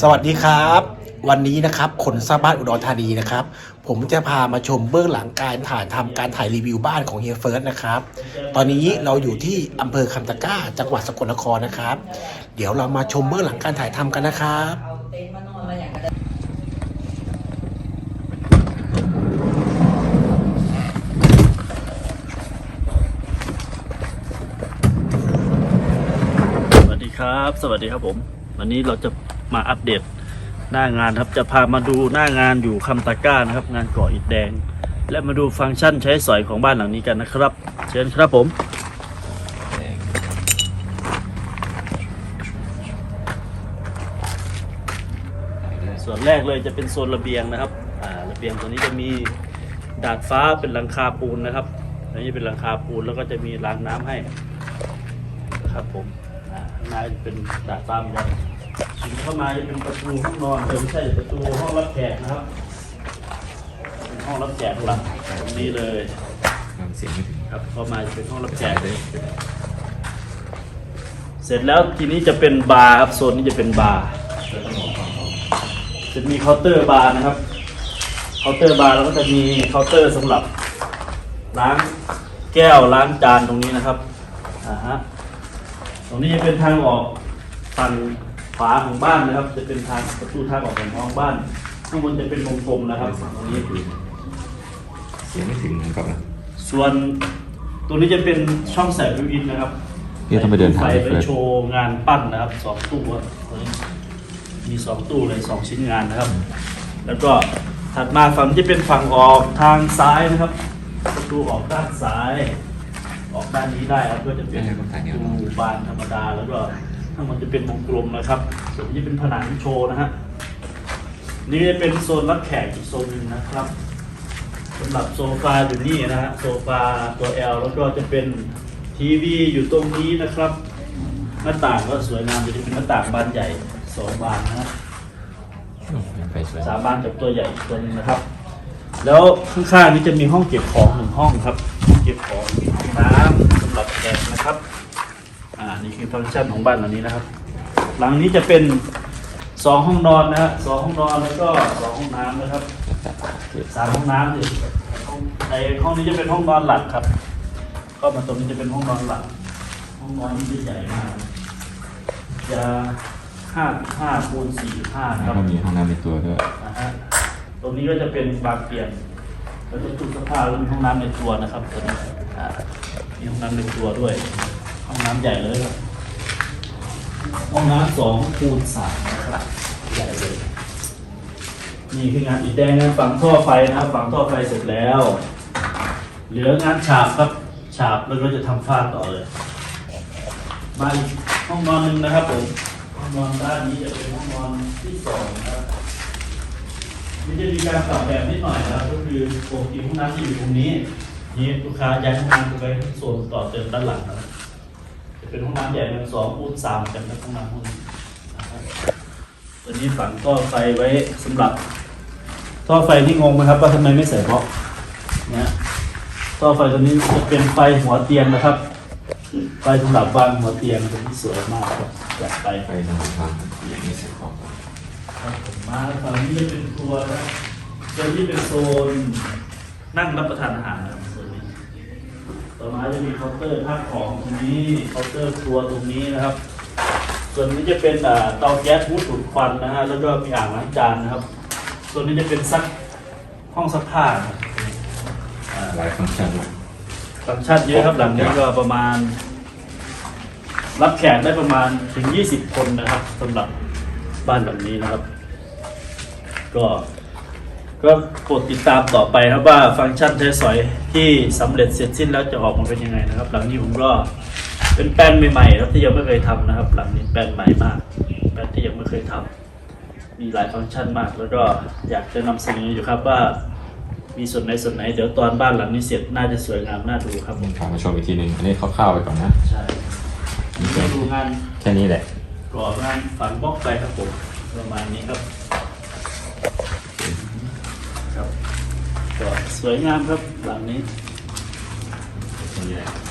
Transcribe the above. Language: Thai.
สวัสดีครับ วันนี้นะครับขนสร้างบ้านอุดรธานีนะครับ ผมจะพามาชมเบื้องหลังการถ่ายทำการถ่ายรีวิวบ้านของเฮียเฟิร์สนะครับ ตอนนี้เราอยู่ที่อำเภอคำตะก้า จังหวัดสกลนครนะครับ เดี๋ยวเรามาชมเบื้องหลังการถ่ายทำกันนะครับสวัสดีครับ สวัสดีครับผม วันนี้เราจะ มาอัปเดตหน้างานครับจะพามาดูหน้างานอยู่คำตะก้านะครับ งานก่ออิฐแดง และมาดูฟังก์ชันใช้สอยของบ้านหลังนี้กันนะครับ เชิญครับผมส่วนแรกเลยจะเป็นโซนระเบียงนะครับอ่าระเบียงตัวนี้จะมีดาดฟ้าเป็นหลังคาปูนนะครับอันนี้เป็นหลังคาปูนแล้วก็จะมีรางน้ำให้ครับผมอ่าข้างในเป็นดาดฟ้าเหมือนกัน เข้ามาจะเป็นประตูห้องนอนเออไม่ใช่ประตูห้องรับแขกนะครับเป็นห้องรับแขกหลังตรงนี้เลยทำเสียงไม่ถึงครับเข้ามาจะเป็นห้องรับแขใช่กได้เสร็จแล้วทีนี้จะเป็นบาร์ครับโซนนี้จะเป็นบาร์จะมีเคาน์เตอร์บาร์นะครับเคาน์เตอร์บาร์แล้วก็จะมีเคาน์เตอร์สำหรับล้างแก้วล้างจานตรงนี้นะครับอ่าฮะตรงนี้จะเป็นทางออกฝั่ง ขวาของบ้านนะครับ จะเป็นทางประตูทางออกของห้องบ้าน ข้างบนจะเป็นวงกลมนะครับตรงนี้เสียงไม่ถึงนะครับนะส่วนตรงนี้จะเป็นช่องใส่บิวอินนะครับพี่ต้องไปเดินทางไฟไปไปเฟิร์สโชว์งานปั้นนะครับสองตู้ครับตัวนี้มีสองตู้เลยสองชิ้นงานนะครับ แล้วก็ถัดมาฝั่งที่เป็นฝั่งออกทางซ้ายนะครับประตูออกด้านซ้าย ออกด้านนี้ได้ครับก็จะเป็นประตูบานธรรมดาแล้วก็ ข้างบนจะเป็นวงกลมนะครับ ส่วนนี้เป็นผนังโชว์นะฮะ นี่จะเป็นโซนรับแขกอีกโซนหนึ่งนะครับสำหรับโซฟาอยู่นี่นะฮะ โซฟาตัว L แล้วก็จะเป็นทีวีอยู่ตรงนี้นะครับ หน้าต่างก็สวยงามจะเป็นหน้าต่างบานใหญ่สองบานนะฮะไปสวยสามบานกับตัวใหญ่อีกตัวหนึงนะครับ แล้วข้างๆนี้จะมีห้องเก็บของหนึ่งห้องครับห้องเก็บของมีห้องน้ำสำหรับแขกนะครับอ่า นี่คือฟังก์ชันของบ้านหลังนี้นะครับ หลังนี้จะเป็นสองห้องนอนนะฮะสองห้องนอนแล้วก็สองห้องน้ำนะครับสามห้องน้ำเลยห้องไอห้องนี้จะเป็นห้องนอนหลักครับเข้ามาตรงนี้จะเป็นห้องนอนหลัก ห้องนอนนี้จะใหญ่มากจะห้าห้าคูณสี่ห้านะแล้ควรับก็มีห้องน้ำในตัวด้วยนะฮะตรงนี้ก็จะเป็นบานเปลี่ยนแล้วก็ตู้เสื้อผ้าแล้วมีห้องน้ำในตัวนะครับตัวนี้อ่ามีห้องน้ำในตัวด้วยห้อง น้ำใหญ่เลยครับห้องน้ำสองคูณสามนะครับใหญ่เลยนี่คืองานอิฐแดงงานฝังท่อไฟนะครับฝังท่อไฟเสร็จแล้ว เหลืองานฉาบครับฉาบแล้วก็จะทำฝ้าต่อเลยมาอีกห้องนอนหนึ่งนะครับผมห้องนอนด้านนี้จะเป็นห้องนอนที่สองนะครับนี่จะมีการปรับแบบนิดหน่อยนะครับก็คือปกติห้องน้ำจะอยู่ตรงนี้นี่ลูกค้าย้ายห้องน้ำไปโซนต่อเติมด้านหลังนะครับ เป็นห้องน้ำใหญ่เป็นสองคูณสามกันนะห้องน้ำห้องนี้นะครับตัวนี้ฝังท่อไฟไว้สำหรับ ท่อไฟนี่งงไหมครับว่าทำไมไม่ใส่บล็อกเนี่ยท่อไฟตัวนี้จะเป็นไฟหัวเตียงนะครับ ไฟสำหรับวางหัวเตียงตัวนี้สวยมากครับจัดไปไปทางทางอย่างนี้เสียของครับผมมาฝั่งนี้จะเป็นครัวนะครับโซนนี้เป็นโซนนั่งรับประทานอาหารนะครับโซนนี้ ต่อมาจะมีเคาน์เตอร์ภาพของตรงนี้เคาน์เตอร์ครัวตรงนี้นะครับ ส่วนนี้จะเป็นอ่าเตาแก๊สฮูดดูดควันนะฮะแล้วก็มีอ่างล้างจานนะครับ ส่วนนี้จะเป็นซักห้องซักผ้านะครับอ่าหลายฟังก์ชันฟังก์ชันเยอะครับหลังนี้ก็ประมาณ รับแขกได้ประมาณถึง 20 คนนะครับสำหรับบ้านหลังนี้นะครับ ก็ ก็โปรดติดตามต่อไปครับว่าฟังก์ชันใช้สอยที่สำเร็จเสร็จสิ้นแล้วจะออกมาเป็นยังไงนะครับ หลังนี้ผมก็เป็นแปลนใหม่ๆครับที่ยังไม่เคยทำนะครับ หลังนี้แปลนใหม่มากแปลนที่ยังไม่เคยทำมีหลายฟังก์ชันมาก แล้วก็อยากจะนำเสนออยู่ครับว่า มีส่วนไหนส่วนไหนเดี๋ยวตอนบ้านหลังนี้เสร็จน่าจะสวยงามน่าดูครับผมพามาชมอีกทีหนึ่งอันนี้คร่าวๆไปก่อนนะใช่นี่ดูงานแค่นี้แหละกรอบงานฝังบล็อกไปครับผมประมาณนี้ครับ ครับก็ สวยงามครับหลังนี้ นี้แหละ